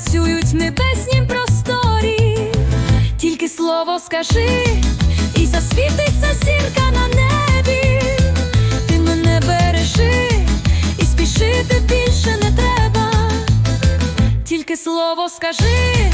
танцюють в небеснім просторі. Тільки слово скажи, і засвітиться зірка на небі. Ти мене бережи, і спішити більше не треба. Тільки слово скажи,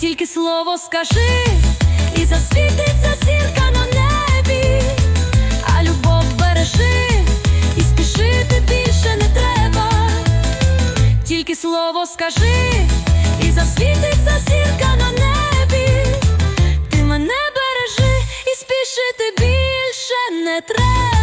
Тільки слово скажи, і засвітиться зірка на небі, а любов бережи, і спішити більше не треба. Тільки слово скажи, і засвітиться зірка на небі. Ти мене бережи, і спішити більше не треба.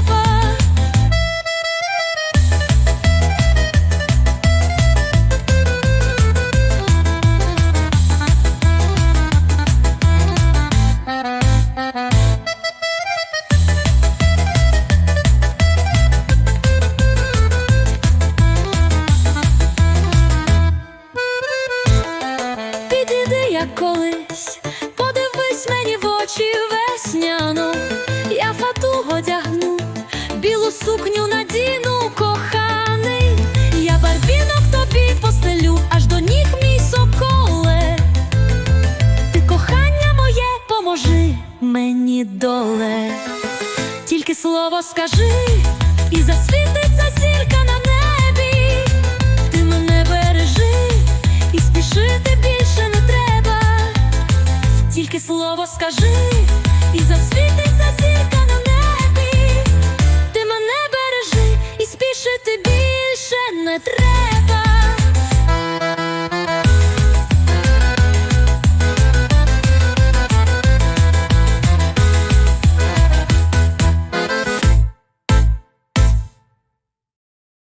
Подивись мені в очі весняно, я фату одягну, білу сукню надіну, коханий, я барвінок тобі постелю, аж до ніг мій соколе. Ти кохання моє, поможи мені доле. Тільки слово скажи, і засвітиться зірка Тільки слово скажи, і засвітиться зірка